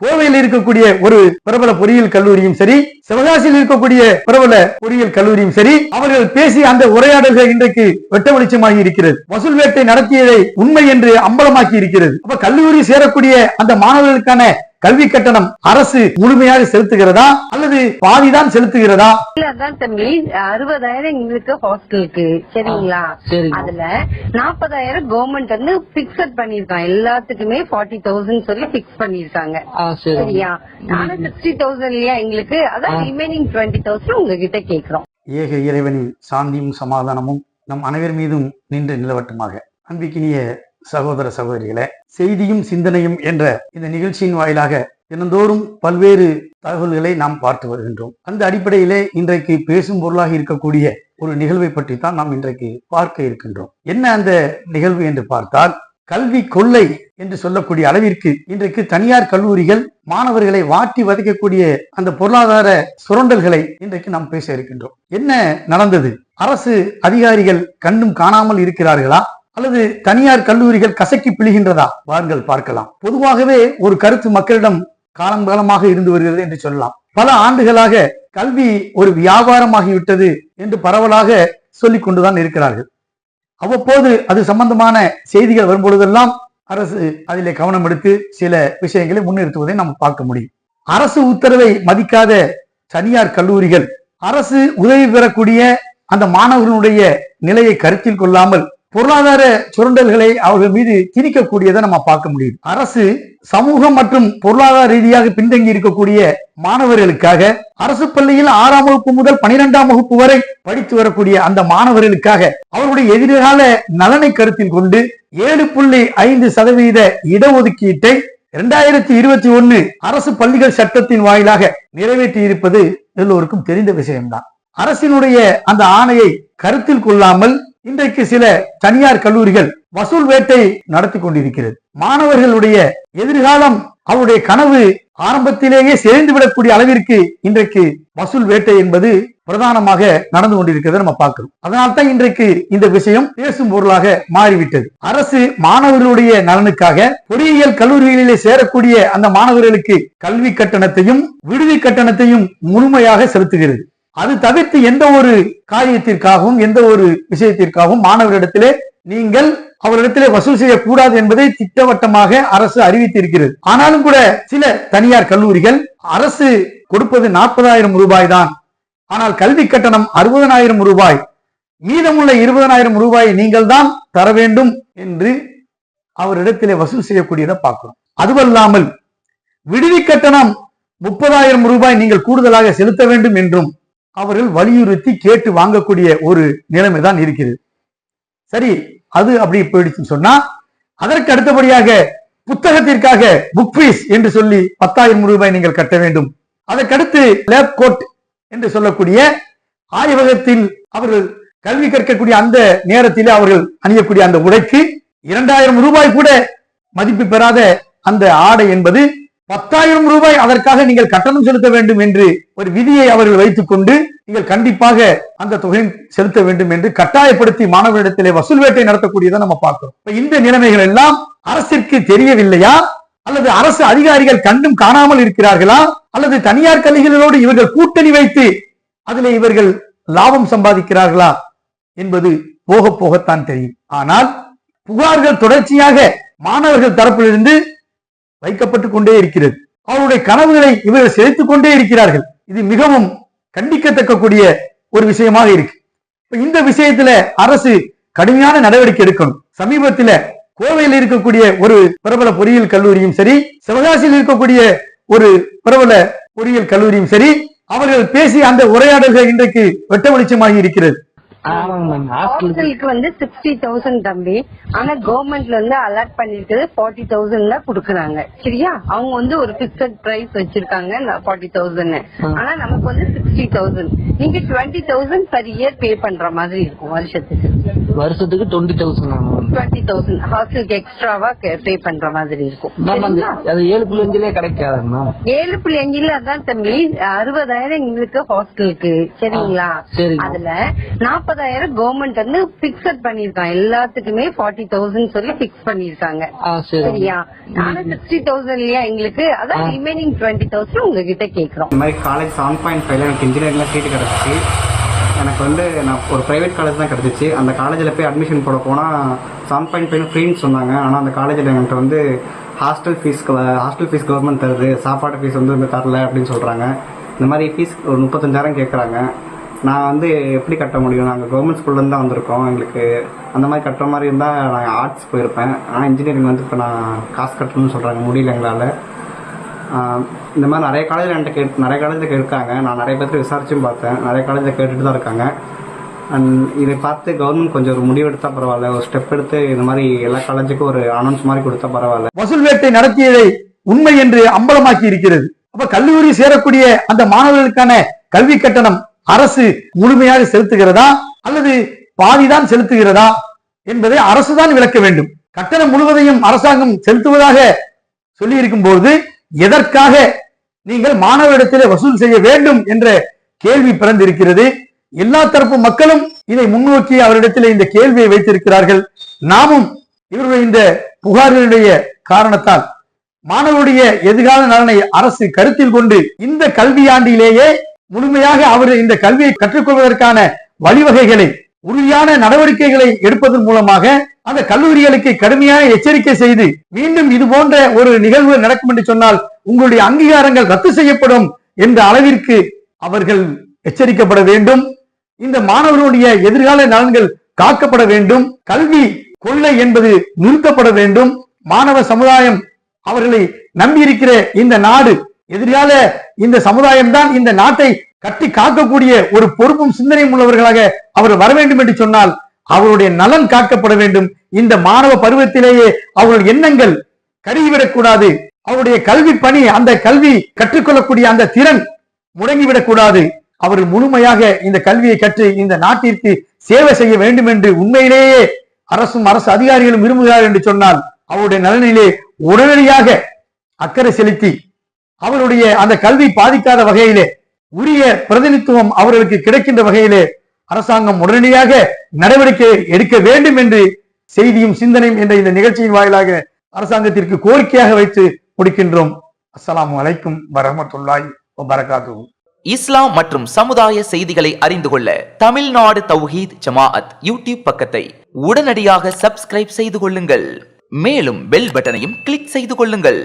கோவையில் இருக்கக்கூடிய ஒரு பிரபல பொறியியல் கல்லூரியும் சரி சிவகாசியில் இருக்கக்கூடிய பிரபல பொறியியல் கல்லூரியும் சரி அவர்கள் பேசிய அந்த உரையாடல்கள் இன்றைக்கு வெட்ட வெளிச்சமாகி இருக்கிறது. வசூல் வேட்டை நடத்தியதை உண்மை என்று அம்பலமாக்கி இருக்கிறது. அப்ப கல்லூரி சேரக்கூடிய அந்த மாணவர்களுக்கான கல்வி கட்டணம் அரசு முழுமையாக செலுத்துகிறதா அல்லது பாதிதான் செலுத்துகிறதா? இல்ல அதான் தம்பி. அறுபதாயிரம் எங்களுக்கு ஹாஸ்டலுக்கு. சரிங்களா? சரிங்க. அதுல நாற்பதாயிரம் கவர்மெண்ட் வந்து பிக்சட் பண்ணிருக்காங்க எல்லாத்துக்குமே ஃபார்ட்டி தௌசண்ட் சொல்லி பிக்ஸ் பண்ணிருக்காங்க சரியா? ஆனா சிக்ஸ்டி தௌசண்ட் இல்லையா எங்களுக்கு? அதான் ரிமைனிங் டுவெண்ட்டி தௌசண்ட் உங்ககிட்ட கேக்குறோம் ஏக இறைவனின் சாந்தியும் சமாதானமும் நம் அனைவர் மீதும் நின்று நிலவட்டுமாக. அன்பிக்கினிய சகோதர சகோதரிகளே செய்தியும் சிந்தனையும் என்ற இந்த நிகழ்ச்சியின் வாயிலாக தினந்தோறும் பல்வேறு தகவல்களை நாம் பார்த்து வருகின்றோம். அந்த அடிப்படையிலே இன்றைக்கு பேசும் பொருளாக இருக்கக்கூடிய ஒரு நிகழ்வை பற்றி தான் நாம் இன்றைக்கு பார்க்க இருக்கின்றோம். என்ன அந்த நிகழ்வு என்று பார்த்தால் கல்வி கொள்ளை என்று சொல்லக்கூடிய அளவிற்கு இன்றைக்கு தனியார் கல்லூரிகள் மாணவர்களை வாட்டி வதைக்கக்கூடிய அந்த பொருளாதார சுரண்டல்களை இன்றைக்கு நாம் பேச இருக்கின்றோம். என்ன நடந்தது? அரசு அதிகாரிகள் கண்டும் காணாமல் இருக்கிறார்களா? அல்லது தனியார் கல்லூரிகள் கசக்கி பிழிகின்றதா? வாருங்கள் பார்க்கலாம். பொதுவாகவே ஒரு கருத்து மக்களிடம் காலங்காலமாக இருந்து வருகிறது என்று சொல்லலாம். பல ஆண்டுகளாக கல்வி ஒரு வியாபாரமாகிவிட்டது என்று பரவலாக சொல்லிக் கொண்டுதான் இருக்கிறார்கள். அவ்வப்போது அது சம்பந்தமான செய்திகள் வரும்பொழுதெல்லாம் அரசு அதிலே கவனம் எடுத்து சில விஷயங்களை முன்னிறுத்துவதை நாம் பார்க்க முடியும். அரசு உத்தரவை மதிக்காத தனியார் கல்லூரிகள் அரசு உதவி பெறக்கூடிய அந்த மாணவர்களுடைய நிலையை கருத்தில் கொள்ளாமல் பொருளாதார சுரண்டல்களை அவர்கள் மீது திணிக்கக்கூடியதை நம்ம பார்க்க முடியும் அரசு சமூகம் மற்றும் பொருளாதார ரீதியாக பின்தங்கி இருக்கக்கூடிய மாணவர்களுக்காக அரசு பள்ளியில் ஆறாம் வகுப்பு முதல் பனிரெண்டாம் வகுப்பு வரை படித்து வரக்கூடிய அந்த மாணவர்களுக்காக அவருடைய எதிர்கால நலனை கருத்தில் கொண்டு ஏழு புள்ளி ஐந்து சதவீத இடஒதுக்கீட்டை இரண்டாயிரத்தி இருபத்தி ஒன்னு அரசு பள்ளிகள் சட்டத்தின் வாயிலாக நிறைவேற்றி இருப்பது எல்லோருக்கும் தெரிந்த விஷயம்தான். அரசினுடைய அந்த ஆணையை கருத்தில் கொள்ளாமல் இன்றைக்கு சில தனியார் கல்லூரிகள் வசூல் வேட்டை நடத்தி கொண்டிருக்கிறது. மாணவர்களுடைய எதிர்காலம் அவருடைய கனவு ஆரம்பத்திலேயே சேர்ந்து விடக்கூடிய அளவிற்கு இன்றைக்கு வசூல் வேட்டை என்பது பிரதானமாக நடந்து கொண்டிருக்கிறதை நம்ம பார்க்கிறோம். அதனால்தான் இன்றைக்கு இந்த விஷயம் பேசும் பொருளாக மாறிவிட்டது. அரசு மாணவர்களுடைய நலனுக்காக பொறியியல் கல்லூரிகளிலே சேரக்கூடிய அந்த மாணவர்களுக்கு கல்வி கட்டணத்தையும் விடுதி கட்டணத்தையும் முழுமையாக செலுத்துகிறது. அது தவிர்த்து எந்த ஒரு காரியத்திற்காகவும் எந்த ஒரு விஷயத்திற்காகவும் மாணவரிடத்திலே நீங்கள் அவரிடத்திலே வசூல் செய்யக்கூடாது என்பதை திட்டவட்டமாக அரசு அறிவித்திருக்கிறது. ஆனாலும் கூட சில தனியார் கல்லூரிகள் அரசு கொடுப்பது நாற்பதாயிரம் ரூபாய் தான் ஆனால் கல்வி கட்டணம் அறுபதனாயிரம் ரூபாய். மீதமுள்ள இருபதனாயிரம் ரூபாயை நீங்கள் தான் தர வேண்டும் என்று அவரிடத்திலே வசூல் செய்யக்கூடியதை பார்க்கிறோம். அதுவல்லாமல் விடுதி கட்டணம் முப்பதாயிரம் ரூபாய் நீங்கள் கூடுதலாக செலுத்த வேண்டும் என்றும் அவர்கள் வலியுறுத்தி கேட்டு வாங்கக்கூடிய ஒரு நிலைமை தான் இருக்கிறது. சரி அது அப்படி போயிடுச்சுன்னு சொன்னா அதற்கு அடுத்தபடியாக புத்தகத்திற்காக புக் ஃபீஸ் என்று சொல்லி பத்தாயிரம் ரூபாய் நீங்கள் கட்ட வேண்டும். அதற்கடுத்து லேப் கோட் என்று சொல்லக்கூடிய ஆய்வகத்தில் அவர்கள் கல்வி கற்கக்கூடிய அந்த நேரத்திலே அவர்கள் அணியக்கூடிய அந்த உடைக்கு இரண்டாயிரம் ரூபாய் கூட மதிப்பு பெறாத அந்த ஆடை என்பது பத்தாயிரம் ரூபாய் அதற்காக நீங்கள் கட்டணம் செலுத்த வேண்டும் என்று ஒரு விதியை அவர்கள் வைத்துக் கொண்டு நீங்கள் கண்டிப்பாக அந்த தொகையை செலுத்த வேண்டும் என்று கட்டாயப்படுத்தி மாணவரிடத்திலே வசூல் வேட்டை நடத்தக்கூடியதை நம்ம பார்க்கிறோம். இப்ப இந்த நிலைமைகள் எல்லாம் அரசிற்கு தெரியவில்லையா? அல்லது அரசு அதிகாரிகள் கண்டும் காணாமல் இருக்கிறார்களா? அல்லது தனியார் கல்விகளோடு இவர்கள் கூட்டணி வைத்து அதில் இவர்கள் லாபம் சம்பாதிக்கிறார்களா என்பது போக போகத்தான் தெரியும். ஆனால் புகார்கள் தொடர்ச்சியாக மாணவர்கள் தரப்பிலிருந்து வைக்கப்பட்டுக் கொண்டே இருக்கிறது. அவருடைய கனவுகளை இவர்கள் செலுத்திக் கொண்டே இருக்கிறார்கள். இது மிகவும் கண்டிக்கத்தக்கக்கூடிய ஒரு விஷயமாக இருக்கு. இந்த விஷயத்துல அரசு கடுமையான நடவடிக்கை எடுக்கணும். சமீபத்துல கோவையில் இருக்கக்கூடிய ஒரு பிரபல பொறியியல் கல்லூரியும் சரி சிவகாசியில் இருக்கக்கூடிய ஒரு பிரபல பொறியியல் கல்லூரியும் சரி அவர்கள் பேசிய அந்த உரையாடல்கள் இன்றைக்கு வெட்ட வெளிச்சமாகி இருக்கிறது. ஹாஸ்டலுக்கு வந்து சிக்ஸ்டி தௌசண்ட் தம்பி. ஆனா கவர்மெண்ட்ல இருந்து அலாட் பண்ணிருக்கிறது ஃபார்ட்டி தௌசண்ட்ல குடுக்குறாங்க. சரியா? அவங்க வந்து ஒரு பிக்சட் பிரைஸ் வச்சிருக்காங்க ஃபார்ட்டி தௌசண்ட் ஆனா நமக்கு வந்து சிக்ஸ்டி தௌசண்ட் நீங்க twenty thousand per year pay பண்ற மாதிரி இருக்கும் வருஷத்துக்கு. வருஷத்துக்கு டுவெண்ட்டி தௌசண்ட் டுவெண்ட்டி தௌசண்ட் ஹாஸ்டலுக்கு எக்ஸ்ட்ராவா பே பண்ற மாதிரி இருக்கும்? அது ஏழு புள்ளி அஞ்சுலயே கிடைக்காதுங்க மேம் ஏழு புள்ளி அஞ்சுல அதான் தம்பி அறுபதாயிரம் எங்களுக்கு ஹாஸ்டலுக்கு சரிங்களா? சரிங்க. அதுல நாற்பதாயிரம் நாற்பதாயிரம் கவர்மெண்ட் வந்து பிக்சட் பண்ணிருக்காங்க எல்லாத்துக்குமே ஃபார்ட்டி தௌசண்ட் சொல்லி பிக்ஸ் பண்ணிருக்காங்க சரியா? ஆனா சிக்ஸ்டி தௌசண்ட் இல்லையா எங்களுக்கு? அதான் ரிமைனிங் டுவெண்ட்டி தௌசண்ட் உங்ககிட்ட கேக்குறோம் இந்த மாதிரி காலேஜ் செவன் பாயிண்ட் ஃபைவ்ல எனக்கு இன்ஜினியரிங்ல சீட்டு கிடச்சிச்சு. எனக்கு வந்து நான் ஒரு ப்ரைவேட் காலேஜ் தான் கிடச்சிச்சு. அந்த காலேஜில் போய் அட்மிஷன் போட போனால் செவன் பாயிண்ட் ஃபைவ் ஃப்ரீன்னு சொன்னாங்க. ஆனால் அந்த காலேஜில் என்கிட்ட வந்து hostel fees hostel fees government தருது. சாப்பாடு ஃபீஸ் வந்து தரல அப்படின்னு சொல்கிறாங்க இந்த மாதிரி ஃபீஸ் ஒரு முப்பத்தஞ்சாயிரம் கேட்குறாங்க நான் வந்து எப்படி கட்ட முடியும்? நாங்கள் கவர்மெண்ட் ஸ்கூல்லேருந்து தான் வந்திருக்கோம். எங்களுக்கு அந்த மாதிரி கட்டுற மாதிரி இருந்தால் நான் ஆர்ட்ஸ் போயிருப்பேன். ஆனால் இன்ஜினியரிங் வந்து இப்போ நான் காசு கட்டணும்னு சொல்கிறாங்க முடியல எங்களால். இந்த மாதிரி நிறைய காலேஜில் என்கிட்ட கேட் நிறைய காலேஜில் கேட்காங்க நான் நிறைய பேர்த்து விசாரிச்சும் பார்த்தேன். நிறைய காலேஜில் கேட்டுட்டு தான் இருக்காங்க. அண்ட் இதை பார்த்து கவர்மெண்ட் கொஞ்சம் ஒரு முடிவு எடுத்தால் பரவாயில்ல. ஒரு ஸ்டெப் எடுத்து இந்த மாதிரி எல்லா காலேஜுக்கும் ஒரு அனௌன்ஸ் மாதிரி கொடுத்தா பரவாயில்ல. வசூல் வேட்டை நடத்தியதை உண்மை என்று அம்பலமாக்கி இருக்கிறது. அப்ப கல்லூரி சேரக்கூடிய அந்த மாணவர்களுக்கான கல்வி கட்டணம் அரசு முழுமையாக செலுத்துகிறதா அல்லது பாதிதான் செலுத்துகிறதா என்பதை அரசுதான் விளக்க வேண்டும். கட்டணம் முழுவதையும் அரசாங்கம் செலுத்துவதாக சொல்லி இருக்கும் போது எதற்காக நீங்கள் மாணவரிடத்திலே வசூல் செய்ய வேண்டும் என்ற கேள்வி பிறந்திருக்கிறது. எல்லா தரப்பு மக்களும் இதை முன்னோக்கி அவரிடத்தில் இந்த கேள்வியை வைத்திருக்கிறார்கள். நாமும் இவருடைய இந்த புகார்களுடைய காரணத்தால் மாணவருடைய எதிர்கால நலனை அரசு கருத்தில் கொண்டு இந்த கல்வியாண்டிலேயே முழுமையாக அவர் இந்த கல்வியை கற்றுக்கொள்வதற்கான வழிவகைகளை உறுதியான நடவடிக்கைகளை எடுப்பதன் மூலமாக அந்த கல்லூரிகளுக்கு கடுமையான எச்சரிக்கை செய்து மீண்டும் இது போன்ற ஒரு நிகழ்வு நடக்கும் என்று சொன்னால் உங்களுடைய அங்கீகாரங்கள் ரத்து செய்யப்படும் என்ற அளவிற்கு அவர்கள் எச்சரிக்கப்பட வேண்டும். இந்த மாணவர்களுடைய எதிர்கால நலன்கள் காக்கப்பட வேண்டும். கல்வி கொள்ளை என்பது நிறுத்தப்பட வேண்டும். மாணவ சமுதாயம் அவர்களை நம்பியிருக்கிற இந்த நாடு எதிர்கால இந்த சமுதாயம் தான் இந்த நாட்டை கட்டி காக்கக்கூடிய ஒரு பொறுப்பும் சிந்தனையும் உள்ளவர்களாக அவர் வர வேண்டும் என்று சொன்னால் அவருடைய நலன் காக்கப்பட வேண்டும். இந்த மாணவ பருவத்திலேயே அவருடைய எண்ணங்கள் கருகிவிடக்கூடாது. அவருடைய கல்வி பணி அந்த கல்வி கற்றுக்கொள்ளக்கூடிய அந்த திறன் முடங்கிவிடக்கூடாது. அவர் முழுமையாக இந்த கல்வியை கற்று இந்த நாட்டிற்கு சேவை செய்ய வேண்டும் என்று உண்மையிலேயே அரசும் அரசு அதிகாரிகளும் விரும்புகிறார் என்று சொன்னால் அவருடைய நலனிலே உடனடியாக அக்கறை செலுத்தி அவருடைய அந்த கல்வி பாதிக்காத வகையிலே உரிய பிரதிநிதித்துவம் அவர்களுக்கு கிடைக்கின்ற வகையிலே அரசாங்கம் உடனடியாக நடவடிக்கை எடுக்க வேண்டும் என்று செய்தியும் சிந்தனையும் என்ற இந்த நிகழ்ச்சியின் வாயிலாக அரசாங்கத்திற்கு கோரிக்கையாக வைத்து முடிக்கின்றோம். அஸ்லாம் அலைக்கும் வரமத்துல்லாய் வபரகாத்துஹு. இஸ்லாம் மற்றும் சமுதாய செய்திகளை அறிந்து கொள்ள தமிழ்நாடு தௌஹீத் ஜமாஅத் யூடியூப் பக்கத்தை உடனடியாக சப்ஸ்கிரைப் செய்து கொள்ளுங்கள். மேலும் பெல் பட்டனையும் கிளிக் செய்து கொள்ளுங்கள்.